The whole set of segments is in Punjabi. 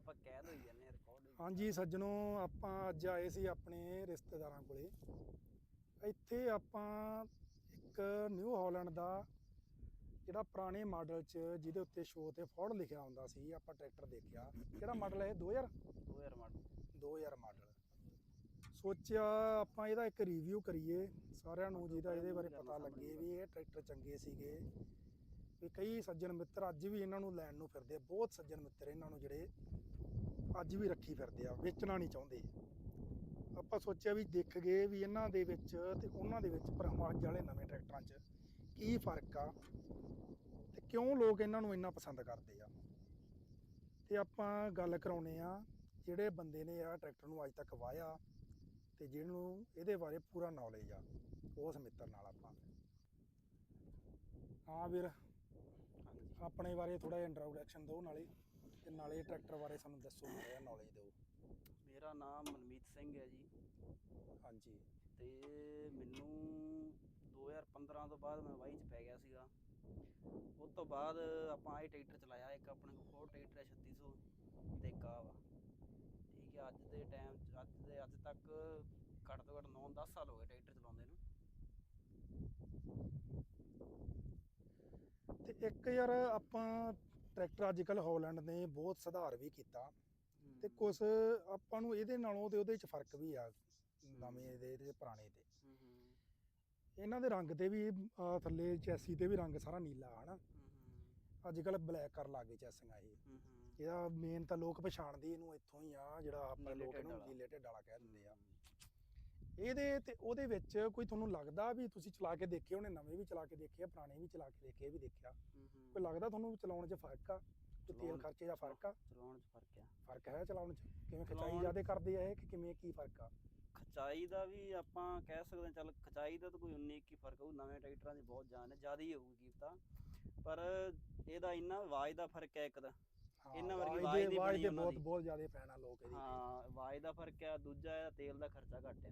ਆਪਾਂ ਕੈਦ ਹੋਈ ਜਾਂਦੇ ਆ ਰਿਕਾਰਡ ਹੋਈ ਹਾਂਜੀ ਸੱਜਣੋ ਆਪਾਂ ਅੱਜ ਆਏ ਸੀ ਆਪਣੇ ਰਿਸ਼ਤੇਦਾਰਾਂ ਕੋਲੇ। ਇੱਥੇ ਆਪਾਂ ਇੱਕ ਨਿਊ ਹਾਲੈਂਡ ਦਾ ਜਿਹੜਾ ਪੁਰਾਣੇ ਮਾਡਲ 'ਚ ਜਿਹਦੇ ਉੱਤੇ ਸ਼ੋ ਤੇ ਫੋਰਡ ਲਿਖਿਆ ਹੁੰਦਾ ਸੀ ਆਪਾਂ ਟਰੈਕਟਰ ਦੇਖਿਆ। ਕਿਹੜਾ ਮਾਡਲ ਹੈ 2000 2000 ਮਾਡਲ 2000 ਮਾਡਲ ਸੋਚਿਆ ਆਪਾਂ ਇਹਦਾ ਇੱਕ ਰਿਵਿਊ ਕਰੀਏ। ਸਾਰਿਆਂ ਨੂੰ ਜਿਹਦਾ ਇਹਦੇ ਬਾਰੇ ਪਤਾ ਲੱਗੇ ਵੀ ਇਹ ਟਰੈਕਟਰ ਚੰਗੇ ਸੀਗੇ। ਵੀ ਕਈ ਸੱਜਣ ਮਿੱਤਰ ਅੱਜ ਵੀ ਇਹਨਾਂ ਨੂੰ ਲੈਣ ਨੂੰ ਫਿਰਦੇ ਬਹੁਤ ਸੱਜਣ ਮਿੱਤਰ ਇਹਨਾਂ ਨੂੰ ਜਿਹੜੇ ਅੱਜ ਵੀ ਰੱਖੀ ਫਿਰਦੇ ਆ ਵੇਚਣਾ ਨਹੀਂ ਚਾਹੁੰਦੇ। ਆਪਾਂ ਸੋਚਿਆ ਵੀ ਦੇਖ ਗਏ ਵੀ ਇਹਨਾਂ ਦੇ ਵਿੱਚ ਤੇ ਉਹਨਾਂ ਦੇ ਵਿੱਚ ਅੱਜ ਵਾਲੇ ਨਵੇਂ ਟਰੈਕਟਰਾਂ 'ਚ ਕੀ ਫ਼ਰਕ ਆ ਤੇ ਕਿਉਂ ਲੋਕ ਇਹਨਾਂ ਨੂੰ ਇੰਨਾ ਪਸੰਦ ਕਰਦੇ ਆ? ਤੇ ਆਪਾਂ ਗੱਲ ਕਰਾਉਨੇ ਆ ਜਿਹੜੇ ਬੰਦੇ ਨੇ ਆ ਟਰੈਕਟਰ ਨੂੰ ਅੱਜ ਤੱਕ ਵਾਇਆ ਤੇ ਜਿਹਨੂੰ ਇਹਦੇ ਬਾਰੇ ਪੂਰਾ ਨੌਲੇਜ ਆ ਉਸ ਮਿੱਤਰ ਨਾਲ ਆਪਾਂ। ਹਾਂ ਵੀਰ ਆਪਣੇ ਬਾਰੇ ਥੋੜਾ ਜਿਹਾ ਇੰਟਰੋਡਕਸ਼ਨ ਦਿਓ ਨਾਲੇ। ਤੇ ਨਾਲੇ ਟਰੈਕਟਰ ਬਾਰੇ ਸਾਨੂੰ ਦੱਸੋ ਥੋੜਾ ਨੌਲੇਜ ਦਿਓ। ਮੇਰਾ ਨਾਮ ਮਨਮੀਤ ਸਿੰਘ ਹੈ ਜੀ। ਹਾਂਜੀ। ਤੇ ਮੈਨੂੰ 2015 ਤੋਂ ਬਾਅਦ ਮੈਂ ਵਾਈ ਚ ਪੈ ਗਿਆ ਸੀਗਾ। ਉਸ ਤੋਂ ਬਾਅਦ ਆਪਾਂ ਇਹ ਟਰੈਕਟਰ ਚਲਾਇਆ ਇੱਕ ਆਪਣੇ ਕੋਲ ਫੋਰ ਟਰੈਕਟਰ ਹੈ 3600 ਤੇ ਇੱਕ ਆਹ ਵਾ। ਠੀਕ ਹੈ ਅੱਜ ਦੇ ਟਾਈਮ ਅੱਜ ਦੇ ਅੱਜ ਤੱਕ ਘੱਟ ਤੋਂ ਘੱਟ 9-10 ਸਾਲ ਹੋ ਗਏ ਟਰੈਕਟਰ ਚਲਾਉਂਦੇ ਨੂੰ। ਤੇ ਇੱਕ ਯਾਰ ਆਪਾਂ ਟਰੈਕਟਰ ਅੱਜ ਕੱਲ ਹਾਲੈਂਡ ਨੇ ਬਹੁਤ ਸੁਧਾਰ ਵੀ ਕੀਤਾ ਤੇ ਕੁਝ ਆਪਾਂ ਨੂੰ ਇਹਦੇ ਨਾਲੋਂ ਤੇ ਉਹਦੇ ਚ ਫ਼ਰਕ ਵੀ ਆ ਨਵੇਂ ਦੇ ਤੇ ਪੁਰਾਣੇ ਹੂੰ ਇਹਨਾਂ ਦੇ ਰੰਗ ਤੇ ਵੀ ਥੱਲੇ ਚੈਸੀ ਤੇ ਵੀ ਰੰਗ ਸਾਰਾ ਨੀਲਾ ਹਨਾ। ਅੱਜ ਕੱਲ ਬਲੈਕ ਕਰਨ ਲੱਗੇ ਚੈਸੀਆਂ ਇਹ। ਇਹਦਾ ਮੇਨ ਤਾਂ ਲੋਕ ਪਛਾਣਦੇ ਇਹਨੂੰ ਇੱਥੋਂ ਹੀ ਆ ਜਿਹੜਾ ਆਪਣੇ ਲੋਕ ਇਹਨੂੰ। ਨੀਲੇ ਢਿੱਡ ਵਾਲਾ ਕਹਿ ਦਿੰਦੇ ਆ। ਇਹਦੇ ਤੇ ਉਹਦੇ ਵਿੱਚ ਕੋਈ ਤੁਹਾਨੂੰ ਲੱਗਦਾ ਵੀ ਤੁਸੀਂ ਚਲਾ ਕੇ ਦੇਖੇ ਹੋਣੇ ਨਵੇਂ ਵੀ ਚਲਾ ਕੇ ਦੇਖੇ ਆ ਪੁਰਾਣੇ ਵੀ ਚਲਾ ਕੇ ਦੇਖੇ ਇਹ ਵੀ ਦੇਖਿਆ ਕੋਈ ਲੱਗਦਾ ਤੁਹਾਨੂੰ ਚਲਾਉਣ 'ਚ ਫ਼ਰਕ ਆ? ਤੇ ਤੇਲ ਖਰਚੇ ਦਾ ਫ਼ਰਕ ਆ? ਚਲਾਉਣ 'ਚ ਫ਼ਰਕ ਆ। ਫ਼ਰਕ ਹੈ ਚਲਾਉਣ 'ਚ? ਕਿਵੇਂ ਖਚਾਈ ਜ਼ਿਆਦੇ ਕਰਦੇ ਆ ਇਹ ਕਿ ਕਿਵੇਂ ਕੀ ਫ਼ਰਕ ਆ? ਖਚਾਈ ਦਾ ਵੀ ਆਪਾਂ ਕਹਿ ਸਕਦੇ ਚੱਲ ਖਚਾਈ ਦਾ ਤਾਂ ਕੋਈ 19 ਕੀ ਫ਼ਰਕ ਹੋਊ ਨਵੇਂ ਟਰੈਕਟਰਾਂ ਦੀ ਬਹੁਤ ਜਾਨ ਹੈ ਜ਼ਿਆਦਾ ਹੀ ਹੋਊਗੀ ਕੀਮਤਾਂ। ਪਰ ਇਹਦਾ ਇੰਨਾ ਆਵਾਜ਼ ਦਾ ਫ਼ਰਕ ਹੈ ਇੱਕ ਦਾ ਇਹਨਾਂ ਵਰਗੀ ਆਵਾਜ਼ ਦੇ- ਬਣੀ ਬਹੁਤ। ਬਹੁਤ ਜ਼ਿਆਦੇ ਆ ਲੋਕ ਇਹਦੀ ਹਾਂ ਆਵਾਜ਼ ਦਾ ਫ਼ਰਕ ਆ ਦੂਜਾ ਇਹਦਾ ਤੇਲ ਦਾ ਖਰਚਾ ਘੱਟ ਆ।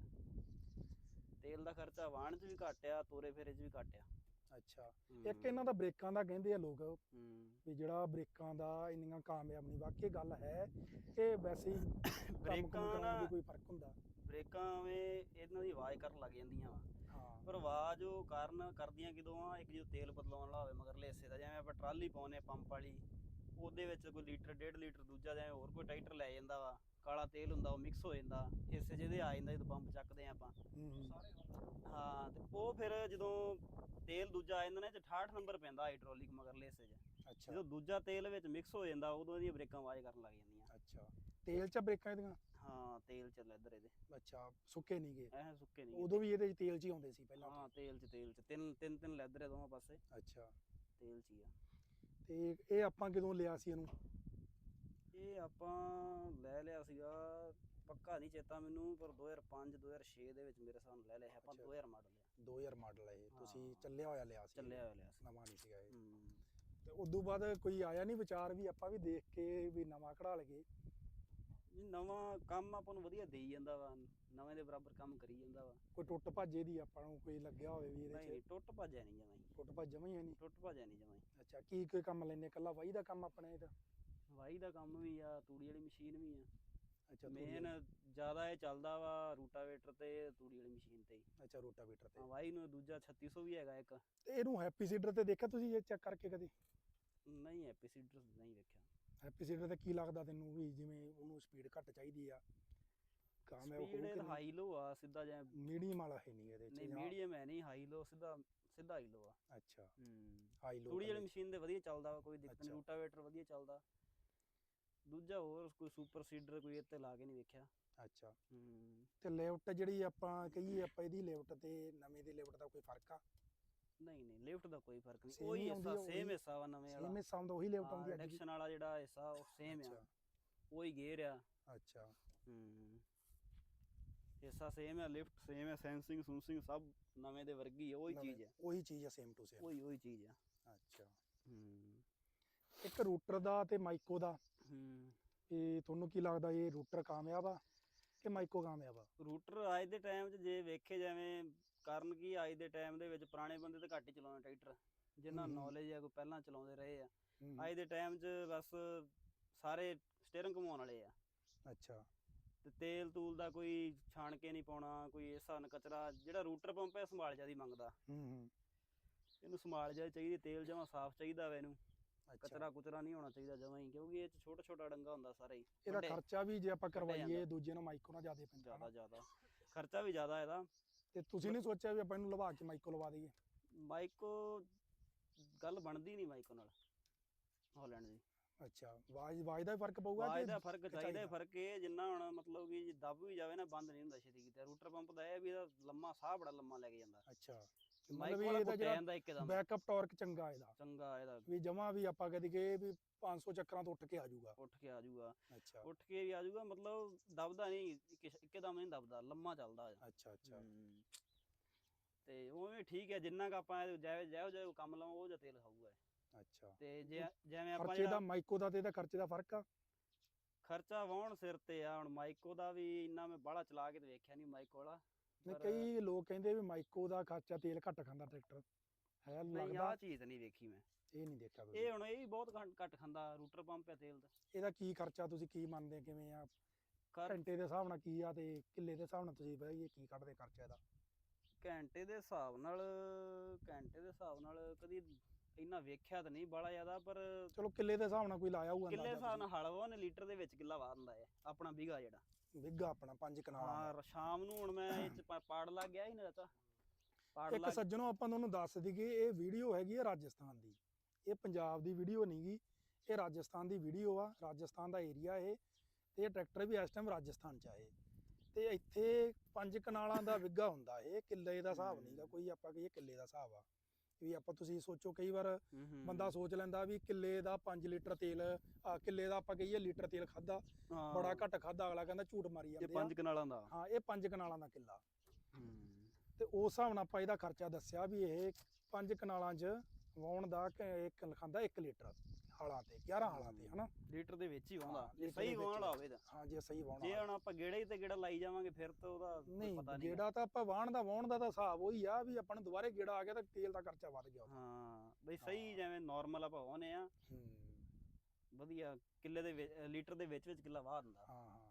ਤੇਲ ਦਾ ਖਰਚਾ ਵਾਹਣ 'ਚ ਵੀ ਘੱਟ ਆ ਤੋਰੇ ਫੇਰੇ 'ਚ ਵੀ ਘੱਟ ਆ। ਅੱਛਾ। ਇੱਕ ਇਹਨਾਂ ਦਾ ਬ੍ਰੇਕਾਂ ਦਾ ਕਹਿੰਦੇ ਆ ਲੋਕ। ਵੀ ਜਿਹੜਾ ਬ੍ਰੇਕਾਂ ਦਾ ਇੰਨੀਆਂ ਕਾਮਯਾਬ ਨਹੀਂ ਵਾਕਈ ਗੱਲ ਹੈ ਇਹ ਵੈਸੇ ਹੀ ਬ੍ਰੇਕਾਂ ਦੀ ਕੋਈ ਫ਼ਰਕ ਹੁੰਦਾ। ਬ੍ਰੇਕਾਂ ਵੇ ਇਹਨਾਂ ਦੀ ਆਵਾਜ਼ ਕਰਨ ਲੱਗ ਜਾਂਦੀਆਂ ਵਾ। ਹਾਂ। ਪਰ ਆਵਾਜ਼ ਉਹ ਕਾਰਨ ਕਰਦੀਆਂ ਕਿਦੋਂ ਆ ਇੱਕ ਜਦੋਂ ਤੇਲ ਬਦਲਾਉਣ ਵਾਲਾ ਹੋਵੇ ਮਗਰਲੇ ਹਿੱਸੇ ਦਾ ਜਿਵੇਂ ਆਪਾਂ ਟਰਾਲੀ ਪਾਉਨੇ ਪੰਪ ਵਾਲੀ ਉਹਦੇ ਵਿੱਚ ਕੋਈ ਲੀਟਰ ਡੇਢ ਲੀਟਰ ਦੂਜਾ ਜਿਵੇਂ ਹੋਰ ਕੋਈ ਟਰੈਕਟਰ ਲੈ ਜਾਂਦਾ ਵਾ। ਕਾਲਾ ਤੇਲ ਹੁੰਦਾ ਉਹ ਮਿਕਸ ਹੋ ਜਾਂਦਾ ਹਿੱਸੇ ਜਿਹਦੇ ਆ ਜਾਂਦਾ ਜਦੋਂ ਪੰਪ ਚੱਕਦੇ ਆ ਆਪਾਂ। ਹੂੰ, ਤੇ ਉਹ ਫਿਰ ਜਦੋਂ ਤੇਲ ਦੂਜਾ ਆ ਜਾਂਦਾ ਨਾ ਤੇ 68 ਨੰਬਰ ਪੈਂਦਾ ਹਾਈਡ੍ਰੋਲਿਕ ਮਗਰਲੇ ਹਿੱਸੇ 'ਚ। ਅੱਛਾ। ਜਦੋਂ ਦੂਜਾ ਤੇਲ ਵਿੱਚ ਮਿਕਸ ਹੋ ਜਾਂਦਾ ਉਦੋਂ ਇਹਦੀਆਂ ਬ੍ਰੇਕਾਂ ਆਵਾਜ਼ ਕਰਨ ਲੱਗ ਜਾਂਦੀਆਂ। ਅੱਛਾ। ਤੇਲ ਚ ਬ੍ਰੇਕਾਂ ਇਹਦੀਆਂ? ਹਾਂ ਤੇਲ ਚੱਲ ਇੱਧਰ ਇਹਦੇ। ਅੱਛਾ ਸੁੱਕੇ ਨਹੀਂ ਗਏ? ਐ ਸੁੱਕੇ ਨਹੀਂ ਉਦੋਂ ਵੀ ਇਹਦੇ ਚ ਤੇਲ ਚ ਹੀ ਆਉਂਦੇ ਸੀ ਪਹਿਲਾਂ ਹਾਂ ਤੇਲ 'ਚ ਤੇਲ 'ਚ। ਤਿੰਨ ਤਿੰਨ ਤਿੰਨ ਲੈਦਰ ਦੋਵਾਂ ਪਾਸੇ। ਅੱਛਾ। ਤੇਲ 'ਚ ਹੀ ਆ। ਤੇ ਇਹ ਆਪਾਂ ਕਦੋਂ ਲਿਆ ਸੀ ਇਹਨੂੰ? ਇਹ ਆਪਾਂ ਲੈ ਲਿਆ ਸੀਗਾ ਪੱਕਾ ਨਹੀਂ ਚੇਤਾ ਮੈਨੂੰ ਪਰ 2005 2006 ਦੇ ਵਿੱਚ ਮੇਰੇ ਨਾਲ ਲੈ ਲਿਆ ਆਪਾਂ ਅੱਛਾ। 2000 ਮਾਡਲ 2000 ਮਾਡਲ ਇਹ। ਤੁਸੀਂ। ਚੱਲਿਆ ਹੋਇਆ ਲਿਆ ਸੀ। ਚੱਲਿਆ ਹੋਇਆ ਲਿਆ ਸੀ। ਨਵਾਂ ਨਹੀਂ ਸੀਗਾ ਇਹ। ਤੇ ਉਦੋਂ ਬਾਅਦ ਕੋਈ ਆਇਆ ਨਹੀਂ ਵਿਚਾਰ ਵੀ ਆਪਾਂ ਵੀ ਦੇਖ ਕੇ ਵੀ ਨਵਾਂ ਕਢਾ ਜੀ ਨਵਾਂ ਕੰਮ ਆਪਾਂ ਨੂੰ ਵਧੀਆ ਦੇਈ ਜਾਂਦਾ ਵਾ। ਨਵੇਂ ਦੇ ਬਰਾਬਰ ਕੰਮ ਕਰੀ ਜਾਂਦਾ ਵਾ। ਕੋਈ ਟੁੱਟ ਭੱਜੇ ਦੀ ਆਪਾਂ ਨੂੰ ਕੋਈ ਲੱਗਿਆ ਹੋਵੇ ਵੀ ਨਹੀਂ ਟੁੱਟ ਭੱਜਿਆ ਨਹੀਂ ਜਮਾਈ। ਟੁੱਟ ਭੱਜ ਨਹੀਂ? ਭੱਜਿਆ ਨਹੀਂ ਜਮਾਈ। ਅੱਛਾ ਕੀ ਕੋਈ ਕੰਮ ਲੈਨੇ ਕੱਲਾ ਵਾਹੀ ਦਾ ਕੰਮ ਆਪਣੇ ਇਹਦਾ? ਵਾਈ ਦਾ ਕੰਮ ਵੀ ਆ ਤੂੜੀ ਵਾਲੀ ਮਸ਼ੀਨ ਵੀ ਆ। ਅੱਛਾ ਮੇਨ ਜ਼ਿਆਦਾ ਇਹ ਚੱਲਦਾ ਵਾ ਰੂਟਾਵੇਟਰ ਤੇ ਤੂੜੀ ਵਾਲੀ ਮਸ਼ੀਨ ਤੇ ਹੀ। ਅੱਛਾ ਰੋਟਾਵੇਟਰ ਤੇ। ਹਾਂ ਵਾਈ ਨੂੰ ਦੂਜਾ 3600 ਵੀ ਹੈਗਾ ਇੱਕ। ਤੇ ਇਹਨੂੰ ਹੈਪੀ ਸੀਡਰ ਤੇ ਦੇਖਿਆ ਤੁਸੀਂ ਇਹ ਚੈੱਕ ਕਰਕੇ ਕਦੇ? ਨਹੀਂ ਐਪੀਸੀਡਰ ਨਹੀਂ ਵੇਖਿਆ ਹੈਪੀ ਸੀਡਰ ਤੇ ਕੀ ਲੱਗਦਾ ਤੈਨੂੰ ਵੀ ਜਿਵੇਂ ਉਹਨੂੰ ਸਪੀਡ ਘੱਟ ਚਾਹੀਦੀ ਆ? ਕਾਮਯਾਬ ਸਪੀਡ ਹੋਊ ਕਿ ਹਾਈ ਲੋ ਆ ਸਿੱਧਾ ਜਿਹਾ ਮੀਡੀਅਮ ਵਾਲਾ ਹੈ ਨਹੀਂ ਇਹਦੇ ਚ ਨਹੀਂ ਮੀਡੀਅਮ ਹੈ ਨਹੀਂ ਹਾਈ ਲੋ ਸਿੱਧਾ ਸਿੱਧਾ ਹਾਈ ਲੋ ਆ। ਅੱਛਾ। ਹੂੰ। ਹਾਈ ਲੋ ਤੂੜੀ ਵਾਲੀ ਮਸ਼ੀਨ ਦੇ ਵਧੀਆ ਚੱਲਦਾ ਵਾ ਕੋਈ ਦਿੱਕਤ। ਨਹੀਂ ਰੂਟਾਵੇਟਰ ਵਧੀਆ ਚੱਲਦਾ। ਦੂਜਾ ਹੋਰ ਕੋਈ ਸੁਪਰ ਸੀਡਰ ਕੋਈ ਇੱਥੇ ਲਾ ਕੇ ਨਹੀਂ ਵੇਖਿਆ। ਅੱਛਾ। ਹੂੰ। ਤੇ ਲੈਫਟ ਜਿਹੜੀ ਆਪਾਂ ਕਹੀਏ ਆਪਾਂ ਇਹਦੀ ਲੈਫਟ ਤੇ ਨਵੇਂ ਦੀ ਲੈਫਟ ਦਾ ਕੋਈ ਫ਼ਰਕ ਆ? ਨਹੀਂ ਨਹੀਂ ਲਿਫਟ ਦਾ ਕੋਈ ਫ਼ਰਕ ਨਹੀਂ। Same ਉਹੀ ਹੀ ਆਉਂਦੀ ਹਿੱਸਾ ਆ, ਸੇਮ ਉਹੀ- ਹਿੱਸਾ ਵਾ ਨਵੇਂ ਸੇਮ ਵਾਲਾ ਹਿੱਸਾ ਹੁੰਦਾ ਉਹੀ ਲੈਫਟ ਆਉਂਦੀ ਅੱਜ ਰਿਡਕਸ਼ਨ ਵਾਲਾ ਜਿਹੜਾ ਹਿੱਸਾ ਉਹ ਸੇਮ ਅੱਛਾ। ਆ ਉਹੀ ਗੇਅਰ ਆ। ਅੱਛਾ। ਹੂੰ। ਹਿੱਸਾ ਸੇਮ ਆ ਲਿਫਟ ਸੇਮ ਆ ਸੈਂਸਿੰਗ ਸੂਸਿੰਗ ਸਭ ਨਵੇਂ ਦੇ ਵਰਗੀ ਆ ਉਹੀ ਨਵੇਂ- ਚੀਜ਼ ਆ। ਉਹੀ ਚੀਜ਼ ਆ ਸੇਮ ਟੂ ਸੇਮ ਉਹੀ ਉਹੀ ਚੀਜ਼ ਆ। ਅੱਛਾ। ਹੂੰ। ਇੱਕ ਰੂਟਰ ਦਾ ਤੇ ਮਾਈਕੋ ਦਾ ਹੂੰ। ਇਹ ਤੁਹਾਨੂੰ ਕੀ ਲੱਗਦਾ ਇਹ ਰੂਟਰ ਕਾਮਯਾਬ ਆ ਕਿ ਮਾਈਕੋ ਕਾਮਯਾਬ ਆ? ਰੂਟਰ ਅੱਜ ਦੇ ਟਾਈਮ 'ਚ ਜੇ ਵੇਖੇ ਜਾਵੇਂ ਕਾਰਨ ਕੀ ਅੱਜ ਦੇ ਟਾਈਮ ਦੇ ਵਿੱਚ ਪੁਰਾਣੇ ਬੰਦੇ ਤਾਂ ਘੱਟ ਹੀ ਚਲਾਉਂਦੇ ਟਰੈਕਟਰ ਜਿਨ੍ਹਾਂ। ਨੌਲੇਜ ਆ ਕੋਈ ਪਹਿਲਾਂ ਚਲਾਉਂਦੇ ਰਹੇ ਆ। ਅੱਜ ਦੇ ਟਾਈਮ 'ਚ ਬਸ ਸਾਰੇ ਸਟੀਅਰਿੰਗ ਘੁਮਾਉਣ ਵਾਲੇ ਆ। ਅੱਛਾ। ਤੇ ਤੇਲ ਤੂਲ ਦਾ ਕੋਈ ਛਾਣ ਕੇ ਨਹੀਂ ਪਾਉਣਾ ਕੋਈ ਇਸ ਨਾਲ ਕਚਰਾ ਜਿਹੜਾ ਰੂਟਰ ਪੰਪ ਹੈ ਸੰਭਾਲ ਜਿਆਦੀ ਮੰਗਦਾ। ਹੂੰ ਹੂੰ। ਇਹਨੂੰ ਸੰਭਾਲ ਜ਼ਿਆਦਾ ਚਾਹੀਦੀ ਤੇਲ ਜਮਾ ਸਾਫ਼ ਚਾਹੀਦਾ ਵਾ ਇਹਨੂੰ। ਕਚਰਾ ਕੁਚਰਾ ਨਹੀਂ ਹੋਣਾ ਚਾਹੀਦਾ ਜਮਾ ਹੀ ਕਿਉਂਕਿ ਇਹ ਚ ਛੋਟਾ ਛੋਟਾ ਡੰਗਾ ਹੁੰਦਾ ਸਾਰਾ ਹੀ ਇਹਦਾ ਵੱਡੇ- ਖਰਚਾ ਵੀ ਜੇ ਆਪਾਂ ਕਰਵਾਈਏ। ਦੂਜੇ ਨਾਲ ਮਾਈਕੋ ਨਾਲ ਜ਼ਿਆਦਾ ਪੈਂਦਾ ਜ਼ਿਆਦਾ। ਜ਼ਿਆਦਾ। ਖਰਚਾ ਵੀ ਜ਼ਿਆਦਾ ਇਹਦਾ। ਤੇ ਤੁਸੀਂ ਨਹੀਂ ਸੋਚਿਆ ਵੀ ਆਪਾਂ ਇਹਨੂੰ ਲਵਾ ਕੇ ਮਾਈਕੋ ਲਵਾ ਦਈਏ? ਮਾਈਕੋ ਗੱਲ ਬਣਦੀ ਨਹੀਂ ਮਾਈਕੋ ਨਾਲ ਹਾਲੈਂਡ ਦੀ। ਅੱਛਾ ਆਵਾਜ਼ ਆਵਾਜ਼ ਦਾ ਵੀ ਫ਼ਰਕ ਪਊਗਾ ਆਵਾਜ਼ ਕਿ ਦਾ ਫ਼ਰਕ ਚਾਹੀਦਾ? ਹੈ, ਫ਼ਰਕ ਇਹ ਜਿੰਨਾ ਹੁਣ ਮਤਲਬ ਕਿ ਜੇ ਦੱਬ ਵੀ ਜਾਵੇ ਨਾ ਬੰਦ ਨਹੀਂ ਹੁੰਦਾ ਛੇਤੀ ਕਿਤੇ। ਰੂਟਰ ਪੰਪ ਦਾ ਇਹ ਹੈ ਵੀ ਇਹਦਾ ਲੰਮਾ ਸਾਹ ਬੜਾ ਲੰਮਾ ਲੈ ਕੇ ਜਾਂਦਾ। ਅੱਛਾ। ਮਤਲਬ ਵੀ ਇਹਦਾ ਕੁੱਟਿਆ ਜਿਹੜਾ ਬੈਕਅਪ ਟਾਰਕ ਚੰਗਾ ਇਹਦਾ। ਚੰਗਾ ਇਹਦਾ। ਵੀ ਜਮਾ ਵੀ ਆਪਾਂ ਕਦੀ ਕਹੇ ਵੀ 500 ਚੱਕਰਾਂ ਤੋਂ ਉੱਠ ਕੇ ਆ ਜਾਊਗਾ। ਉੱਠ ਕੇ ਆ ਜਾਊਗਾ। ਅੱਛਾ। ਉੱਠ ਕੇ ਵੀ ਆ ਜਾਊਗਾ ਮਤਲਬ ਦਬਦਾ ਨਹੀਂ ਇੱਕ- ਇੱਕਦਮ ਨਹੀਂ ਦਬਦਾ ਲੰਮਾ ਚੱਲਦਾ ਅੱਛਾ ਅੱਛਾ। ਤੇ ਉਵੇਂ ਠੀਕ ਹੈ ਜਿੰਨਾ ਕ ਆਪਾਂ ਜਿਹੋ ਜਿਹੋ ਜਿਹਾ ਕੰਮ ਲਾਉਂ ਉਹ ਜਿਹਾ ਤੇਲ ਖਾਊਗਾ ਇਹ। ਅੱਛਾ। ਤੇ ਜੇ ਜਿਵੇਂ ਆਪਾਂ ਖਰਚੇ ਦਾ ਮਾਈਕੋ ਦਾ ਤੇ ਇਹਦਾ ਖਰਚੇ ਦਾ ਫ਼ਰਕ ਆ? ਖਰਚਾ ਵਾਉਣ ਸਿਰ ਤੇ ਆ ਹੁਣ ਮਾਈਕੋ ਦਾ ਵੀ ਇੰਨਾ ਮੈਂ ਬਾਹਲਾ ਚਲਾ ਕੇ ਤੇ ਵੇਖਿਆ ਨਹੀਂ ਮਾਈਕੋ ਵਾਲਾ। ਨਹੀਂ ਕਈ ਲੋਕ ਕਹਿੰਦੇ ਵੀ ਮਾਈਕੋ ਦਾ ਖਰਚਾ ਤੇਲ ਘੱਟ ਖਾਂਦਾ ਟਰੈਕਟਰ। ਹੈ ਨਹੀਂ ਲੱਗਦਾ। ਆਹ ਚੀਜ਼ ਨਹੀਂ ਵੇਖੀ ਮੈਂ। ਇਹ ਨਹੀਂ ਦੇਖਿਆ ਇਹ ਹੁਣ ਇਹ ਵੀ ਬਹੁਤ ਘੱਟ- ਘੱਟ ਖਾਂਦਾ ਰੂਟਰ ਪੰਪ ਹੈ ਤੇਲ ਦਾ। ਇਹਦਾ ਕੀ ਖਰਚਾ ਤੁਸੀਂ ਕੀ ਮੰਨਦੇ ਕਿਵੇਂ ਆ? ਕਰ ਘੰਟੇ ਦੇ ਹਿਸਾਬ ਨਾਲ ਕੀ ਆ ਤੇ ਕਿੱਲੇ ਦੇ ਹਿਸਾਬ ਨਾਲ ਤੁਸੀਂ ਬਈ ਇਹ ਕੀ ਕੱਢਦੇ ਖਰਚਾ ਇਹਦਾ? ਘੰਟੇ ਦੇ ਹਿਸਾਬ ਨਾਲ ਘੰਟੇ ਦੇ ਹਿਸਾਬ ਨਾਲ ਕਦੀ ਇੰਨਾ ਵੇਖਿਆ ਤਾਂ ਨਹੀਂ ਬਾਹਲਾ ਜ਼ਿਆਦਾ ਪਰ ਚਲੋ ਕਿੱਲੇ ਦੇ ਹਿਸਾਬ ਨਾਲ ਕੋਈ ਲਾਇਆ ਹੋਊਗਾ ਕਿੱਲੇ ਹਿਸਾਬ ਨਾਲ ਹਲ ਵਾ ਉਹਨੇ ਲੀਟਰ ਦੇ ਵਿੱਚ ਕਿੱਲਾ ਵਾਹ ਦਿੰਦਾ ਹੈ ਆਪਣਾ ਵੀਗਾ ਜਿਹੜਾ। ਵਿੱਗਾ ਆਪਣਾ ਪੰਜ ਕਨਾਲਾਂ ਹਾਂ ਸ਼ਾਮ ਨੂੰ ਹੁਣ ਮੈਂ ਇਹ ਚ ਪਾੜ ਲੱਗ ਗਿਆ ਸੀ ਨਾ ਚਾਚਾ। ਇੱਕ ਸੱਜਣੋ ਆਪਾਂ ਤੁਹਾਨੂੰ ਦੱਸ ਦਈਏ ਇਹ ਵੀਡੀਓ ਹੈਗੀ ਹੈ ਰਾਜਸਥਾਨ ਦੀ ਇਹ ਪੰਜਾਬ ਦੀ ਵੀਡੀਓ ਨਹੀਂਗੀ ਇਹ ਰਾਜਸਥਾਨ ਦੀ ਵੀਡੀਓ ਆ ਰਾਜਸਥਾਨ ਦਾ ਏਰੀਆ ਇਹ ਤੇ ਇਹ ਟਰੈਕਟਰ ਵੀ ਇਸ ਟਾਈਮ ਰਾਜਸਥਾਨ ਚ ਆ ਇਹ ਤੇ ਇੱਥੇ ਪੰਜ ਕਨਾਲਾਂ ਦਾ ਵਿੱਗਾ ਹੁੰਦਾ ਇਹ ਕਿੱਲੇ ਦਾ ਹਿਸਾਬ। ਨਹੀਂਗਾ ਕੋਈ ਆਪਾਂ ਕਹੀਏ ਕਿੱਲੇ ਦਾ ਹਿਸਾਬ ਆ ਵੀ ਆਪਾਂ ਤੁਸੀਂ ਸੋਚੋ ਕਈ ਵਾਰ ਬੰਦਾ। ਸੋਚ ਲੈਂਦਾ ਵੀ ਕਿੱਲੇ ਦਾ 5 ਲੀਟਰ ਤੇਲ ਆ ਕਿੱਲੇ ਦਾ ਆਪਾਂ ਕਹੀਏ ਲੀਟਰ ਤੇਲ ਖਾਦਾ ਬੜਾ ਘੱਟ ਖਾਦਾ ਅਗਲਾ ਕਹਿੰਦਾ ਝੂਠ ਮਾਰੀ ਇਹ ਜਾਂਦੇ ਆ। ਪੰਜ ਕਨਾਲਾਂ ਦਾ? ਹਾਂ ਇਹ ਪੰਜ ਕਨਾਲਾਂ ਦਾ ਕਿੱਲਾ। ਤੇ ਉਸ ਹਿਸਾਬ ਨਾਲ ਆਪਾਂ ਇਹਦਾ ਖਰਚਾ ਦੱਸਿਆ ਵੀ ਇਹ ਪੰਜ ਕਨਾਲਾਂ 'ਚ ਵਾਉਣ ਦਾ ਇੱਕ ਲਿਖਾਂਦਾ 1 ਲੀਟਰ। ਹਾਲਾਂ ਤੇ 11 ਹਾਲਾਂ ਤੇ ਹਨਾ? ਲੀਟਰ ਦੇ ਵਿੱਚ ਹੀ ਆਉਂਦਾ। ਜੇ ਸਹੀ ਵਾਹਣ ਹੋਵੇ ਤਾਂ। ਹਾਂ ਜੇ ਸਹੀ ਵਾਉਣਾ ਜੇ ਹੁਣ ਆਪਾਂ ਗੇੜੇ ਤੇ ਗੇੜਾ ਲਾਈ ਜਾਵਾਂਗੇ ਫਿਰ ਤਾਂ ਉਹਦਾ ਪਤਾ ਨਹੀਂ ਗੇੜਾ ਤਾਂ ਆਪਾਂ ਵਾਹਣ ਦਾ ਵਾਉਣ ਦਾ ਤਾਂ ਹਿਸਾਬ ਉਹੀ ਆ ਵੀ ਆਪਾਂ ਨੂੰ ਦੁਬਾਰੇ ਗੇੜਾ ਆ ਗਿਆ ਤਾਂ ਤੇਲ ਦਾ ਖਰਚਾ ਵੱਧ ਗਿਆ। ਹਾਂ ਬਈ ਸਹੀ। ਜਿਵੇਂ ਨਾਰਮਲ ਆਪਾਂ ਵਾਹੁੰਦੇ ਆ ਹੂੰ। ਵਧੀਆ ਕਿੱਲੇ ਦੇ ਲੀਟਰ ਦੇ ਵਿੱਚ ਵਿੱਚ ਕਿੱਲਾ ਵਾਹ ਦਿੰਦਾ। ਹਾਂ ਹਾਂ।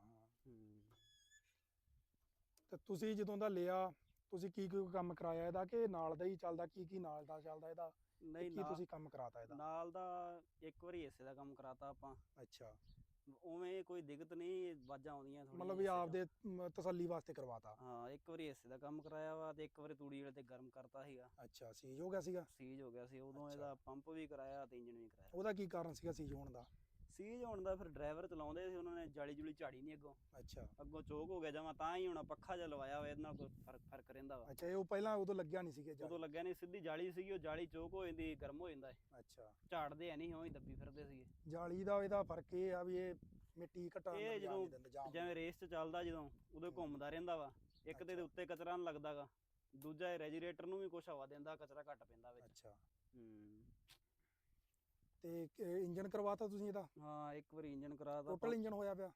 ਤੇ ਤੁਸੀਂ ਜਦੋਂ ਦਾ ਲਿਆ ਤੁਸੀਂ ਕੀ ਕੀ ਕੰਮ ਕਰਾਇਆ ਇਹਦਾ ਕਿ ਨਾਲ ਦਾ ਹੀ ਚੱਲਦਾ ਕੀ ਕੀ ਨਾਲ ਦਾ ਚੱਲਦਾ ਇਹਦਾ? ਨਹੀਂ ਕੀ ਨਾ ਤੁਸੀਂ ਕੰਮ ਕਰਾਤਾ ਇਹਦਾ? ਨਾਲ ਦਾ ਇੱਕ ਵਾਰੀ ਹਿੱਸੇ ਦਾ ਕੰਮ ਕਰਾਤਾ ਆਪਾਂ। ਅੱਛਾ। ਉਵੇਂ ਕੋਈ ਦਿੱਕਤ ਨਹੀਂ ਵਾਜਾਂ ਆਉਂਦੀਆਂ ਥੋੜ੍ਹੀਆਂ ਮਤਲਬ ਵੀ ਹਿੱਸੇ ਆਪਦੇ ਮ, ਤਸੱਲੀ ਵਾਸਤੇ ਕਰਵਾਤਾ। ਹਾਂ ਇੱਕ ਵਾਰੀ ਹਿੱਸੇ ਦਾ ਕੰਮ ਕਰਾਇਆ ਵਾ ਤੇ ਇੱਕ ਵਾਰੀ ਤੂੜੀ ਵਾਲੇ ਤੇ ਗਰਮ ਕਰਤਾ ਸੀਗਾ। ਅੱਛਾ ਸੀਜ ਹੋ ਗਿਆ ਸੀਗਾ? ਸੀਜ ਹੋ ਗਿਆ ਸੀ ਉਦੋਂ ਅੱਛਾ। ਇਹਦਾ ਪੰਪ ਵੀ ਕਰਾਇਆ ਤੇ ਇੰਜਨ ਵੀ ਕਰਾਇਆ। ਉਹਦਾ ਕੀ ਕਾਰਨ ਸੀਗਾ ਸੀਜ ਹੋਣ ਦਾ? ਸੀਜ ਹੋਣ ਦਾ ਫਿਰ ਡਰਾਈਵਰ ਚਲਾਉਂਦੇ ਸੀ ਉਹਨਾਂ ਨੇ ਜਾਲੀ ਜੁਲੀ ਝਾੜੀ ਨਹੀਂ ਅੱਗੋਂ। ਅੱਛਾ। ਅੱਗੋਂ ਚੋਕ ਹੋ ਗਿਆ ਜਮਾ ਤਾਂ ਹੀ ਹੁਣ ਪੱਖਾ ਜਿਹਾ ਲਵਾਇਆ ਹੋਇਆ ਇਹਦੇ ਨਾਲ ਕੋਈ ਫ਼ਰਕ ਫ਼ਰਕ ਰਹਿੰਦਾ ਵਾ। ਅੱਛਾ ਇਹ ਉਹ ਪਹਿਲਾਂ ਉਦੋਂ ਲੱਗਿਆ ਨਹੀਂ ਸੀਗੇ ਉਦੋਂ ਲੱਗਿਆ ਨਹੀਂ ਸਿੱਧੀ ਜਾਲੀ ਸੀਗੀ ਉਹ ਜਾਲੀ ਚੋਕ ਹੋ ਜਾਂਦੀ ਗਰਮ ਹੋ ਜਾਂਦਾ ਹੈ ਅੱਛਾ। ਝਾੜਦੇ ਐ ਨਹੀਂ ਉਵੇਂ ਹੀ ਦੱਬੀ ਫਿਰਦੇ ਸੀਗੇ। ਜਾਲੀ ਦਾ ਇਹਦਾ ਫ਼ਰਕ ਇਹ ਆ ਵੀ ਇਹ ਮਿੱਟੀ ਘਟਾ ਇਹ ਜਦੋਂ ਜਿਵੇਂ ਰੇਸ 'ਚ ਚੱਲਦਾ ਜਦੋਂ ਉਦੋਂ ਘੁੰਮਦਾ ਰਹਿੰਦਾ ਵਾ। ਇੱਕ ਤੇ ਉੱਤੇ ਕਚਰਾ ਨਹੀਂ ਲੱਗਦਾਗਾ ਦੂਜਾ ਇਹ ਰੈਜੂਲੇਟਰ ਨੂੰ ਵੀ ਕੁਛ ਹਵਾ ਦਿੰਦਾ ਕਚਰਾ ਘੱਟ ਪੈਂਦਾ ਵਿੱਚ। ਅੱਛਾ। ਹੂੰ। ਤੇ ਇੰਜਨ ਕਰਵਾਤਾ ਤੁਸੀਂ ਇਹਦਾ? ਹਾਂ ਇੱਕ ਵਾਰੀ ਇੰਜਨ ਕਰਾਤਾ। ਟੋਟਲ ਇੰਜਨ ਹੋਇਆ ਪਿਆ?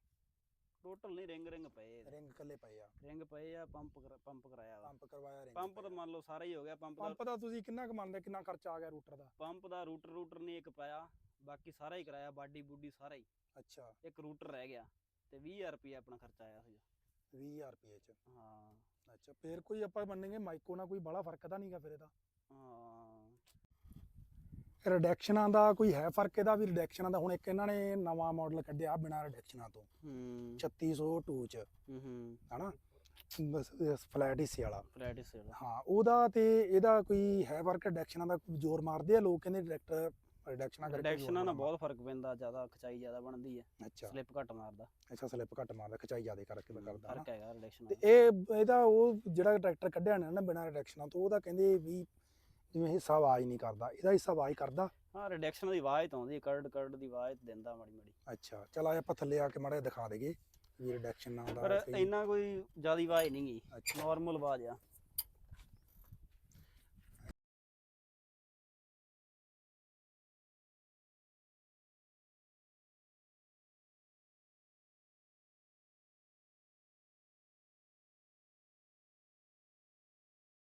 ਟੋਟਲ ਨਹੀਂ ਰਿੰਗ ਰਿੰਗ ਪਏ। ਰਿੰਗ ਕੱਲੇ ਪਏ ਆ। ਰਿੰਗ ਪਏ ਆ ਪੰਪ ਪੰਪ ਕਰਾਇਆ ਵਾ। ਪੰਪ ਕਰਵਾਇਆ ਰਿੰਗ ਪੰਪ ਤਾਂ ਮੰਨ ਲਓ ਸਾਰਾ ਹੀ ਹੋ ਗਿਆ ਪੰਪ ਦਾ ਪੰਪ ਦਾ ਤੁਸੀਂ ਕਿੰਨਾ ਕੁ ਮੰਨਦੇ ਕਿੰਨਾ ਖਰਚਾ ਆ ਗਿਆ ਰੂਟਰ ਦਾ? ਪੰਪ ਦਾ ਰੂਟਰ ਰੂਟਰ ਨਹੀਂ ਇੱਕ ਪਾਇਆ। ਬਾਕੀ ਸਾਰਾ ਹੀ ਕਰਾਇਆ ਬਾਡੀ ਬੂਡੀ ਸਾਰਾ ਹੀ। ਅੱਛਾ। ਇੱਕ ਰੂਟਰ ਰਹਿ ਗਿਆ ਤੇ 20000 ਰੁਪਏ ਆਪਣਾ ਖਰਚਾ ਆਇਆ ਸੀ 20000 ਰੁਪਏ ਚ। ਹਾਂ। ਅੱਛਾ ਫੇਰ ਕੋਈ ਆਪਾਂ ਮੰਨਾਂਗੇ ਮਾਈਕੋ ਨਾਲ ਕੋਈ ਬੜਾ ਫ਼ਰਕ ਤਾਂ ਨਹੀਂਗਾ ਫਿਰ ਇਹਦਾ? ਹਾਂ ਰਿਡਕਸ਼ਨਾਂ ਦਾ ਕੋਈ ਹੈ ਫ਼ਰਕ ਇਹਦਾ ਵੀ ਰਿਡਕਸ਼ਨਾਂ ਦਾ ਹੁਣ ਇੱਕ ਇਹਨਾਂ ਨੇ ਨਵਾਂ ਮਾਡਲ ਕੱਢਿਆ ਬਿਨਾਂ ਰਿਡਕਸ਼ਨਾਂ ਤੋਂ। ਹੂੰ। 3602 ਚ ਹੂੰ ਹਨਾ? ਫਲੈਟ ਹਿੱਸੇ ਵਾਲਾ। ਫਲੈਟਿਸ ਵਾਲਾ। ਹਾਂ ਉਹਦਾ ਤੇ ਇਹਦਾ ਕੋਈ ਹੈ ਫ਼ਰਕ ਰਿਡਕਸ਼ਨਾਂ ਦਾ ਜ਼ੋਰ ਮਾਰਦੇ ਆ ਲੋਕ ਕਹਿੰਦੇ ਡਾਇਰੈਕਟਰ ਰਿਡਕਸ਼ਨਾਂ ਕਰਕੇ ਰਿਡਕਸ਼ਨਾਂ ਨਾਲ। ਬਹੁਤ ਫ਼ਰਕ ਪੈਂਦਾ ਜ਼ਿਆਦਾ ਖਚਾਈ ਜ਼ਿਆਦਾ ਬਣਦੀ ਹੈ। ਅੱਛਾ। ਸਲਿੱਪ ਘੱਟ ਮਾਰਦਾ। ਅੱਛਾ ਸਲਿੱਪ ਘੱਟ ਮਾਰਦਾ ਖਚਾਈ ਜ਼ਿਆਦਾ ਕਰਕੇ ਮੈਂ ਕਰਦਾ। ਫ਼ਰਕ ਹੈਗਾ ਰਿਡਕਸ਼ਨ ਤੇ ਇਹ ਇਹਦਾ ਉਹ ਜਿਹੜਾ ਟਰੈਕਟਰ ਕੱਢਿਆ ਨਾ ਨਾ ਬਿਨਾਂ ਰਿਡਕਸ਼ਨਾਂ ਤੋਂ ਉਹਦਾ ਕਹਿੰਦੇ ਵੀ ਜਿਵੇਂ ਹਿੱਸਾ ਆਵਾਜ਼ ਨਹੀਂ ਕਰਦਾ ਇਹਦਾ ਹਿੱਸਾ ਆਵਾਜ਼ ਕਰਦਾ? ਹਾਂ ਰਿਡਕਸ਼ਨ ਦੀ ਆਵਾਜ਼ ਤਾਂ ਆਉਂਦੀ ਕਰਡ ਕਰਡ ਦੀ ਆਵਾਜ਼ ਦਿੰਦਾ ਮਾੜੀ ਮਾੜੀ। ਅੱਛਾ ਚਲ ਆ ਆਪਾਂ ਥੱਲੇ ਆ ਕੇ ਮਾੜਾ ਦਿਖਾ ਦੇਗੇ ਵੀ ਰਿਡਕਸ਼ਨ ਨਾਲ ਦਾ ਪਰ ਇੰਨਾ ਕੋਈ ਜ਼ਿਆਦਾ ਆਵਾਜ਼ ਨਹੀਂ ਗਈ ਨਾਰਮਲ ਆਵਾਜ਼ ਆ।